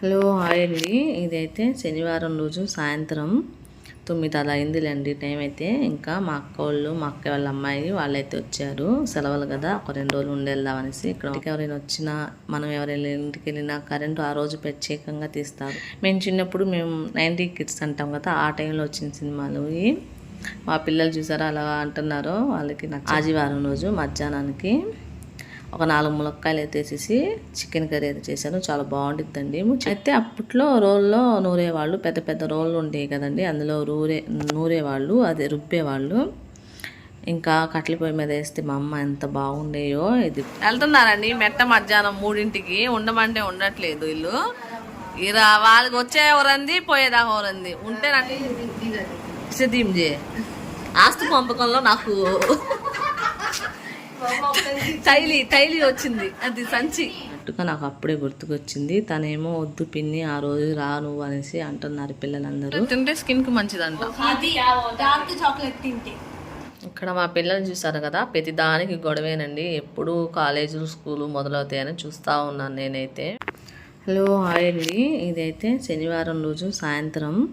Hello hi అండి. ఇదైతే శనివారం రోజు సాయంత్రం తొమ్మిది అలా అయిందిలేండి టైం అయితే. ఇంకా మా అక్క వాళ్ళు మా అక్క వాళ్ళ అమ్మాయి వాళ్ళైతే వచ్చారు. సెలవులు కదా ఒక రెండు రోజులు ఉండేద్దామనేసి ఇక్కడ ఎవరైనా వచ్చినా మనం ఎవరైనా ఇంటికి వెళ్ళినా కరెంటు ఆ రోజు ప్రత్యేకంగా తీస్తారు. మేము చిన్నప్పుడు మేము నైన్టీ కిడ్స్ అంటాం కదా ఆ టైంలో వచ్చిన సినిమాలు. మా పిల్లలు చూసారా అలా అంటున్నారో? వాళ్ళకి ఆదివారం రోజు మధ్యాహ్నానికి ఒక నాలుగు ములక్కాయలు అయితే వేసేసి చికెన్ కర్రీ అయితే చేశాను. చాలా బాగుంటుందండి అయితే అప్పట్లో రోల్లో నూరేవాళ్ళు పెద్ద పెద్ద రోళ్ళు ఉండేవి కదండి. అందులో నూరే నూరేవాళ్ళు అదే రుబ్బేవాళ్ళు. ఇంకా కట్టెల పొయ్యి మీద వేస్తే మా అమ్మ ఎంత బాగుండేయో ఇది. వెళ్తున్నారండి మెట్ట మధ్యాహ్నం మూడింటికి. ఉండమంటే ఉండట్లేదు వీళ్ళు ఇరా వాళ్ళకి వచ్చే ఎవరంది పోయేదా ఎవరంది ఉంటేనండి సిద్ధం చే ఆస్తి పంపకంలో నాకు తైలి తైలి వచ్చింది. అది సంచి. నాకు అప్పుడే గుర్తుకొచ్చింది. తనేమో వద్దు పిన్ని ఆ రోజు రా నువ్వు అనేసి అంటున్నారు పిల్లలందరూ. తింటే స్కిన్కి మంచిదంట. చాక్లెట్ తింటే. ఇక్కడ మా పిల్లలు చూసారు కదా ప్రతి దానికి గొడవేనండి. ఎప్పుడు కాలేజీలు స్కూలు మొదలవుతాయని చూస్తూ ఉన్నాను నేనైతే. హలో హాయ్ అండి. ఇదైతే శనివారం రోజు సాయంత్రం.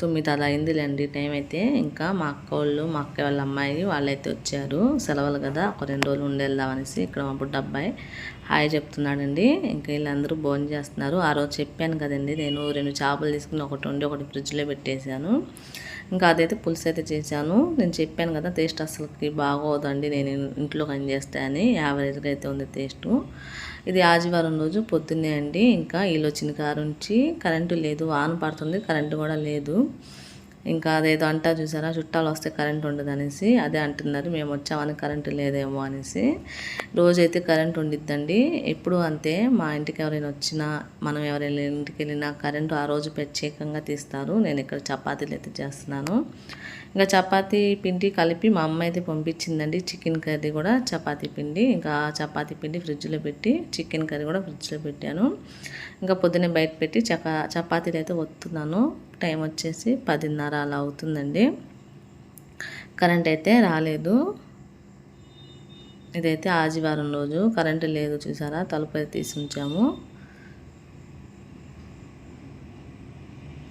తొమ్మిది అలా అయిందిలేండి టైం అయితే. ఇంకా మా అక్క వాళ్ళు మా అక్క వాళ్ళ అమ్మాయి వాళ్ళైతే వచ్చారు. సెలవులు కదా ఒక రెండు రోజులు ఉండేద్దామనేసి ఇక్కడ మా బుడ్డ అబ్బాయి హాయ్ చెప్తున్నాడండి. ఇంకా వీళ్ళందరూ భోజనం చేస్తున్నారు. ఆ రోజు చెప్పాను కదండి నేను రెండు చేపలు తీసుకుని ఒకటి ఉండి ఒకటి ఫ్రిడ్జ్లో పెట్టేశాను. ఇంకా అదైతే పులుసు అయితే చేశాను. నేను చెప్పాను కదా టేస్ట్ అసలుకి బాగోదండి. నేను ఇంట్లో పని చేస్తే అని యావరేజ్గా అయితే ఉంది టేస్ట్. ఇది ఆదివారం రోజు పొద్దున్నే అండి. ఇంకా వీళ్ళు వచ్చిన కారు నుంచి కరెంటు లేదు వాన పడుతుంది కరెంటు కూడా లేదు. ఇంకా అదేదో అంటా చూసారా? చుట్టాలు వస్తే కరెంట్ ఉండదు అనేసి అదే అంటున్నారు. మేము వచ్చామని కరెంటు లేదేమో అనేసి. రోజైతే కరెంట్ ఉండిద్దండి. ఎప్పుడు అంతే మా ఇంటికి ఎవరైనా వచ్చినా మనం ఎవరైనా ఇంటికి వెళ్ళినా కరెంటు ఆ రోజు ప్రత్యేకంగా తీస్తారు. నేను ఇక్కడ చపాతీలు అయితే చేస్తున్నాను. ఇంకా చపాతీ పిండి కలిపి మా అమ్మ అయితే పంపించిందండి. చికెన్ కర్రీ కూడా చపాతీ పిండి. ఇంకా చపాతీ పిండి ఫ్రిడ్జ్లో పెట్టి చికెన్ కర్రీ కూడా ఫ్రిడ్జ్లో పెట్టాను. ఇంకా పొద్దున్నే బయట పెట్టి చపా చపాతీలు అయితే వస్తున్నాను టైం వచ్చేసి పదిన్నర అలా అవుతుందండి. కరెంట్ అయితే రాలేదు. ఇదైతే ఆదివారం రోజు కరెంటు లేదు చూసారా? తలుపు అయితే తీసి ఉంచాము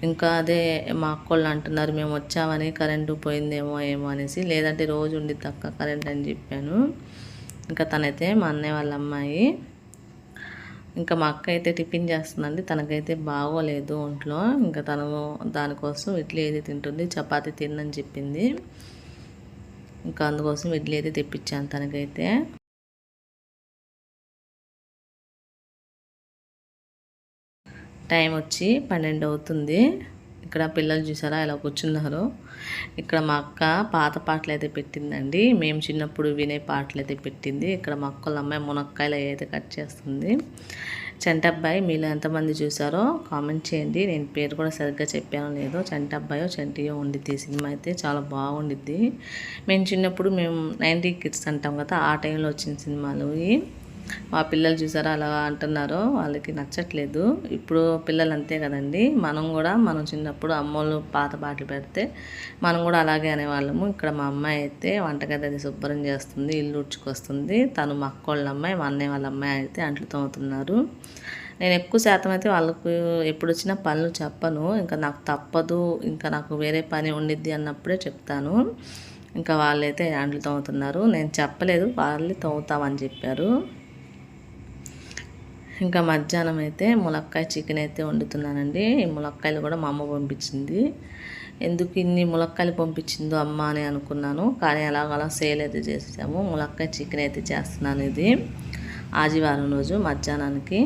ఇంకా అదే మా అక్కోళ్ళు అంటున్నారు మేము వచ్చామని కరెంటు పోయిందేమో ఏమో అనేసి. లేదంటే రోజు ఉండి తక్క కరెంట్ అని చెప్పాను. ఇంకా తనైతే మా అన్నయ్య వాళ్ళ అమ్మాయి. ఇంకా మా అక్క అయితే టిఫిన్ చేస్తుందండి. తనకైతే బాగోలేదు ఒంట్లో. ఇంకా తను దానికోసం ఇడ్లీ అయితే తింటుంది. చపాతి తినని చెప్పింది. ఇంకా అందుకోసం ఇడ్లీ అయితే తెప్పించాను తనకైతే. టైం వచ్చి పన్నెండు అవుతుంది. ఇక్కడ పిల్లలు చూసారా ఇలా కూర్చున్నారు? ఇక్కడ మా అక్క పాత పాటలు అయితే పెట్టిందండి. మేము చిన్నప్పుడు వినే పాటలు అయితే పెట్టింది. ఇక్కడ మా అక్కల అమ్మాయి మునక్కాయలు అయితే కట్ చేస్తుంది. చంటబ్బాయి మీలో ఎంతమంది చూసారో కామెంట్ చేయండి. నేను పేరు కూడా సరిగ్గా చెప్పానో లేదో. చంటబ్బాయో చంటియో ఉండిద్ది సినిమా అయితే. చాలా బాగుండిద్ది. మేము చిన్నప్పుడు మేము నైంటీ కిడ్స్ అంటాం కదా ఆ టైంలో వచ్చిన సినిమాలు మా పిల్లలు చూసారా అలా అంటున్నారో? వాళ్ళకి నచ్చట్లేదు. ఇప్పుడు పిల్లలు అంతే కదండి. మనం కూడా మనం చిన్నప్పుడు అమ్మోళ్ళు పాత పాటలు పెడితే మనం కూడా అలాగే అనేవాళ్ళము. ఇక్కడ మా అమ్మాయి అయితే వంటగది అది శుభ్రం చేస్తుంది ఇల్లు ఉడ్చుకొస్తుంది. తను మా అక్కోళ్ళ అమ్మాయి మా అన్నయ్య వాళ్ళ అమ్మాయి అయితే అంట్లు తోముతున్నారు. నేను ఎక్కువ శాతం అయితే వాళ్ళకు ఎప్పుడు వచ్చినా పనులు చెప్పను. ఇంకా నాకు తప్పదు. ఇంకా నాకు వేరే పని ఉండిద్ది అన్నప్పుడే చెప్తాను. ఇంకా వాళ్ళైతే అంట్లు తోముతున్నారు. నేను చెప్పలేదు. వాళ్ళే తోముతామని చెప్పారు. ఇంకా మధ్యాహ్నం అయితే ములక్కాయ చికెన్ అయితే వండుతున్నానండి. ఈ ములక్కాయలు కూడా మా అమ్మ పంపించింది. ఎందుకు ఇన్ని ములక్కాయలు పంపించిందో అమ్మ అని అనుకున్నాను. కానీ అలాగలా సేల్ అయితే చేసాము. ములక్కాయ చికెన్ అయితే చేస్తున్నాను ఇది. ఆదివారం రోజు మధ్యాహ్నానికి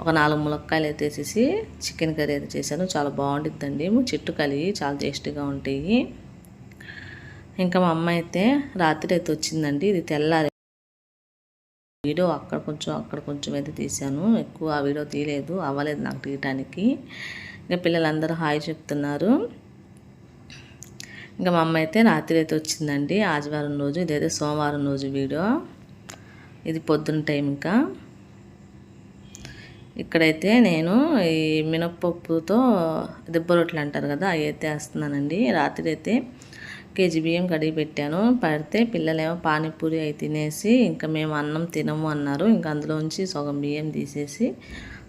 ఒక నాలుగు ములక్కాయలు అయితే వేసేసి చికెన్ కర్రీ అయితే చేశాను. చాలా బాగుంటుందండి చెట్టు కలిగి చాలా టేస్టీగా ఉంటాయి. ఇంకా మా అమ్మ అయితే రాత్రి అయితే వచ్చిందండి. ఇది తెల్లారి వీడియో అక్కడ కొంచెం అక్కడ కొంచెం అయితే తీశాను. ఎక్కువ ఆ వీడియో తీయలేదు అవ్వలేదు నాకు తీయటానికి. ఇంకా పిల్లలందరూ హాయ్ చెప్తున్నారు. ఇంకా మా అమ్మ అయితే రాత్రి అయితే వచ్చిందండి. ఆదివారం రోజు ఇదైతే సోమవారం రోజు వీడియో. ఇది పొద్దున్న టైం ఇంకా. ఇక్కడైతే నేను ఈ మినప్పప్పుతో దిబ్బ రొట్టెలు అంటారు కదా అవి అయితే వేస్తున్నానండి. రాత్రి అయితే కేజీ బియ్యం కడిగి పెట్టాను. పడితే పిల్లలేమో పానీపూరి అవి తినేసి ఇంకా మేము అన్నం తినము అన్నారు. ఇంకా అందులోంచి సగం బియ్యం తీసేసి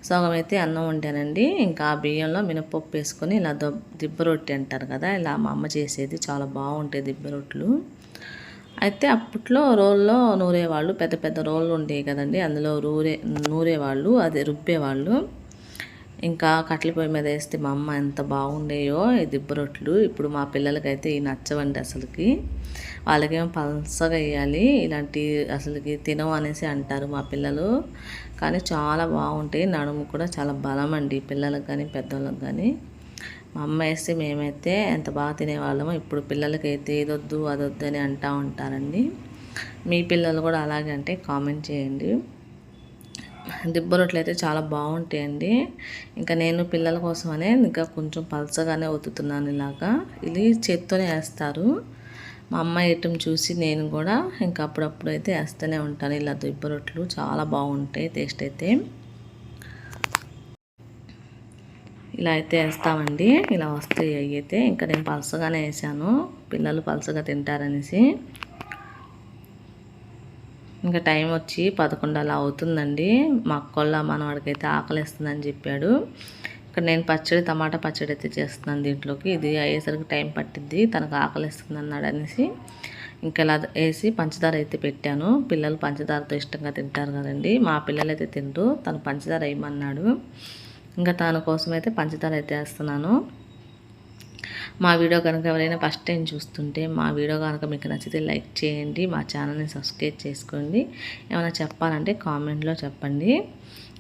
సగం అయితే అన్నం వండానండి. ఇంకా ఆ బియ్యంలో మినపప్పు వేసుకొని ఇలా దొబ్ దిబ్బ రొట్టె అంటారు కదా ఇలా మా అమ్మ చేసేది. చాలా బాగుంటాయి దిబ్బ రొట్టెలు. అయితే అప్పట్లో రోల్లో నూరేవాళ్ళు పెద్ద పెద్ద రోళ్ళు ఉండేవి కదండి. అందులో నూరే నూరేవాళ్ళు అది రుబ్బేవాళ్ళు. ఇంకా కట్టెల పొయ్యి మీద వేస్తే మా అమ్మ ఎంత బాగుండేయో ఈ దిబ్బ రొట్టెలు. ఇప్పుడు మా పిల్లలకైతే ఈ నచ్చవండి అసలుకి. వాళ్ళకేమో పలసగా వేయాలి. ఇలాంటి అసలుకి తినవు అనేసి అంటారు మా పిల్లలు. కానీ చాలా బాగుంటాయి. నడుము కూడా చాలా బలం అండి. పిల్లలకు కానీ పెద్దవాళ్ళకి కానీ. మా అమ్మ వేస్తే మేమైతే ఎంత బాగా తినేవాళ్ళమో ఇప్పుడు పిల్లలకైతే ఇదొద్దు అదొద్దు అని అంటూ ఉంటారండి. మీ పిల్లలు కూడా అలాగే అంటే కామెంట్ చేయండి. దిబ్బ రొట్టెలు అయితే చాలా బాగుంటాయండి. ఇంకా నేను పిల్లల కోసమనే ఇంకా కొంచెం పలసగానే ఒత్తుతున్నాను ఇలాగా. ఇది చేత్తోనే వేస్తారు. మా అమ్మ వేయటం చూసి నేను కూడా ఇంకా అప్పుడప్పుడు అయితే వేస్తూనే ఉంటాను. ఇలా దిబ్బ రొట్టెలు చాలా బాగుంటాయి టేస్ట్ అయితే. ఇలా అయితే వేస్తామండి. ఇలా వస్తాయి అవి అయితే. ఇంకా నేను పలసగానే వేసాను. పిల్లలు పలసగా తింటారనేసి. ఇంకా టైం వచ్చి పదకొండు అలా అవుతుందండి. మా అక్కోళ్ళ మనవాడికైతే అయితే ఆకలిస్తుందని చెప్పాడు. ఇక్కడ నేను పచ్చడి టమాటా పచ్చడి అయితే చేస్తున్నాను దీంట్లోకి. ఇది అయ్యేసరికి టైం పట్టిద్ది తనకు ఆకలిస్తుంది అన్నాడు అనేసి. ఇంకా ఇలా వేసి పంచదార అయితే పెట్టాను. పిల్లలు పంచదారతో ఇష్టంగా తింటారు కదండి. మా పిల్లలు అయితే తింటూ తను పంచదార వేయమన్నాడు. ఇంకా తన కోసం అయితే పంచదార అయితే వేస్తున్నాను. మా వీడియో కనుక ఎవరైనా ఫస్ట్ టైం చూస్తుంటే మా వీడియో కనుక మీకు నచ్చితే లైక్ చేయండి మా ఛానల్ని సబ్స్క్రైబ్ చేసుకోండి. ఏమైనా చెప్పాలంటే కామెంట్లో చెప్పండి.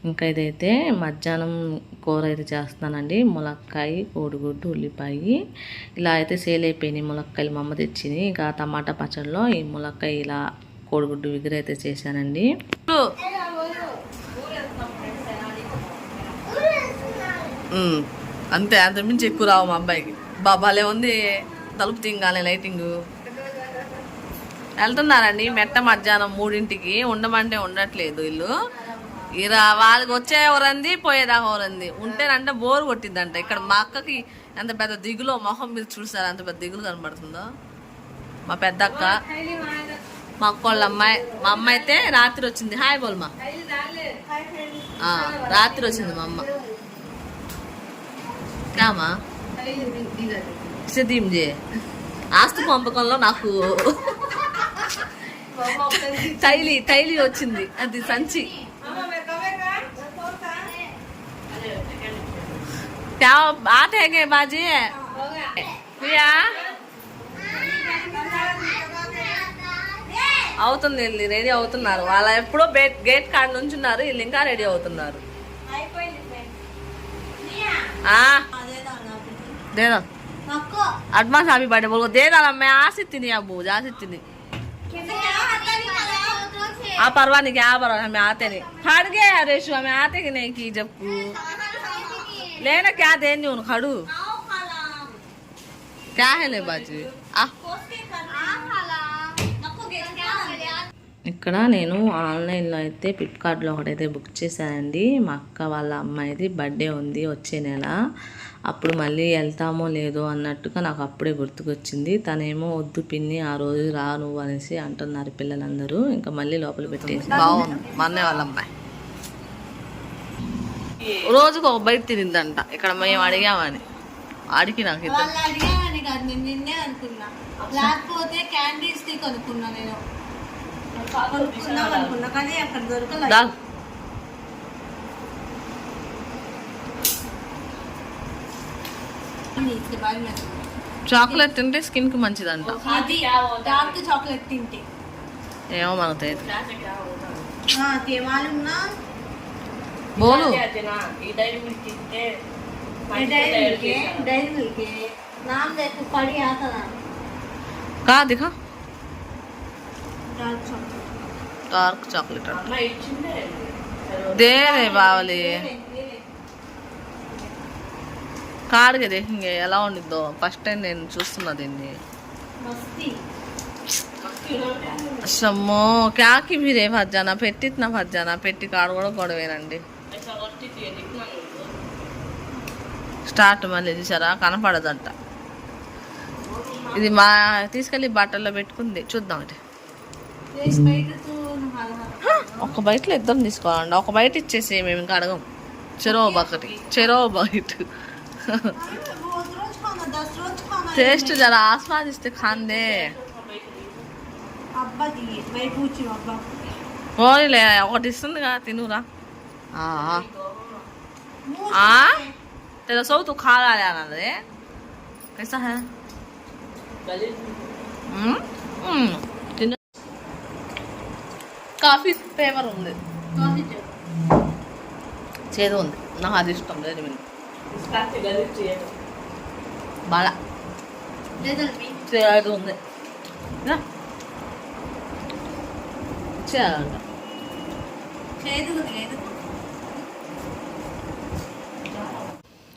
ఇంకా ఇదైతే మధ్యాహ్నం కూర అయితే చేస్తున్నానండి. ములక్కాయ కోడిగుడ్డు ఉల్లిపాయ. ఇలా అయితే సేల్ అయిపోయినాయి ములక్కాయలు మా అమ్మ తెచ్చింది. ఇంకా టమాటా పచ్చడిలో ఈ ములక్కాయ ఇలా కోడిగుడ్డు విగ్రహ అయితే చేశానండి. అంతే అంత ఎక్కువ రావు మా అబ్బాయికి. బాబాలే ఉంది. తలుపు తింగాలి లైటింగ్. వెళ్తున్నారండి మెట్ట మధ్యాహ్నం మూడింటికి. ఉండమంటే ఉండట్లేదు వీళ్ళు ఇరా వాళ్ళకి వచ్చే ఎవరంది? పోయేదాకా ఎవరంది? ఉంటేనంటే బోర్ కొట్టిద్దంట. ఇక్కడ మా అక్కకి ఎంత పెద్ద దిగులో మొహం మీద చూసారు? అంత పెద్ద దిగులు కనబడుతుందో? మా పెద్ద అక్క మా అక్క వాళ్ళ అమ్మాయి. మా అమ్మ అయితే రాత్రి వచ్చింది. హాయ్ బోల్మా. మా రాత్రి వచ్చింది మా అమ్మ. కామా సిద్ధం చే ఆస్తి పంపకంలో నాకు తైలి తైలి వచ్చింది అది సంచి क्या बात है के बाजी ప్రియా అవుతుంది వీళ్ళు రెడీ అవుతున్నారు వాళ్ళ ఎప్పుడో బేట్ గేట్ కాడ నుంచి ఉన్నారు వీళ్ళు ఇంకా రెడీ అవుతున్నారు दे दो एडवांस अभी बैठे बोलो दे डाला मैं आ सकती नहीं अब जा सकती नहीं आ परवाह नहीं क्या परवाह हमें आते नहीं खड़ गए रेशु हमें आते कि नहीं की जब को लेना क्या देनी उन खड़ू क्या है ले बाजू आ ఇక్కడ నేను ఆన్లైన్లో అయితే ఫ్లిప్కార్ట్లో ఒకటైతే బుక్ చేశానండి మా అక్క వాళ్ళ అమ్మాయిది బర్త్డే ఉంది వచ్చే నెల అప్పుడు మళ్ళీ వెళ్తామో లేదో అన్నట్టుగా నాకు అప్పుడే గుర్తుకొచ్చింది. తనేమో వద్దు పిన్ని ఆ రోజు రా నువ్వు అనేసి అంటున్నారు పిల్లలందరూ. ఇంకా మళ్ళీ లోపల పెట్టేసి. బాగుంది. మా అన్నయ్య వాళ్ళ అమ్మాయి. రోజుకు ఒక బయట తినిందంట. ఇక్కడ మేము అడిగామని. అడిగి నాకు ఇద్దరు. వాళ్ళు అడిగామని కాదు నేను నిన్నే అనుకున్నా. లేకపోతే క్యాండీస్ని కొనుక్కున్నా నేను. కొనుక్కుందాం అనుకున్నా కానీ అక్కడ దొరకలేదు దా ఇది బాగా నచ్చింది. చాక్లెట్ తింటే స్కిన్కి మంచిదంట. డార్క్ చాక్లెట్ ఏమో మనకు తెలియదు కాదు డార్క్ చాక్లెట్ डार्क బావలే. కాడు కదా ఎలా ఉండిద్దో? ఫస్ట్ టైం నేను చూస్తున్నా దీన్ని. అసమ్మో క్యాకి మీరే భజ్జాన పెట్టిన భజ్జాన పెట్టి కాడు కూడా గొడవేనండి. స్టార్ట్ మళ్ళీ చూసారా కనపడదంట. ఇది మా తీసుకెళ్ళి బట్టల్లో పెట్టుకుంది. చూద్దాం అంటే ఒక బయటలో ఇద్దరం తీసుకోవాలండి. ఒక బయట ఇచ్చేసి మేము ఇంకా అడగం. చెరో బకటి. చెరో బకెట్. रोज रोज खाना दस रोज खाना టేస్ట్ జర ఆస్వాదిస్తే ఖాందే अब्बा दिए मैं पूछी अब्बा పోనీలే ఒకటి ఇస్తుంది కదా తినురా ఆ, मुंह ఆ? से- तेरा सौ तो खा रहा है आनंद रे कैसा है हम्म? हम्म. తిను. కాఫీ ఫ్లేవర్ ఉంది कौन सी చేదు ఉంది నాకు అది ఇష్టం లేదు బాల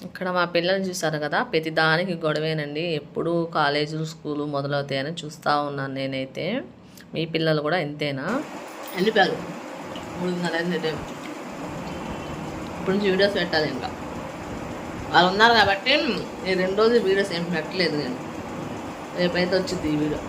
ఇక్కడ మా పిల్లల్ని చూసారు కదా ప్రతిదానికి గొడవేనండి. ఎప్పుడు కాలేజీలు స్కూలు మొదలవుతాయని చూస్తూ ఉన్నాను నేనైతే. మీ పిల్లలు కూడా ఇంతేనా? వెళ్ళిపోయారు. ఇప్పుడు నుంచి వీడియోస్ పెట్టాలి ఇంకా. వాళ్ళు ఉన్నారు కాబట్టి ఈ రెండు రోజులు వీడియోస్ ఏం పెట్టలేదు నేను. రేపైతే వచ్చింది ఈ వీడియో.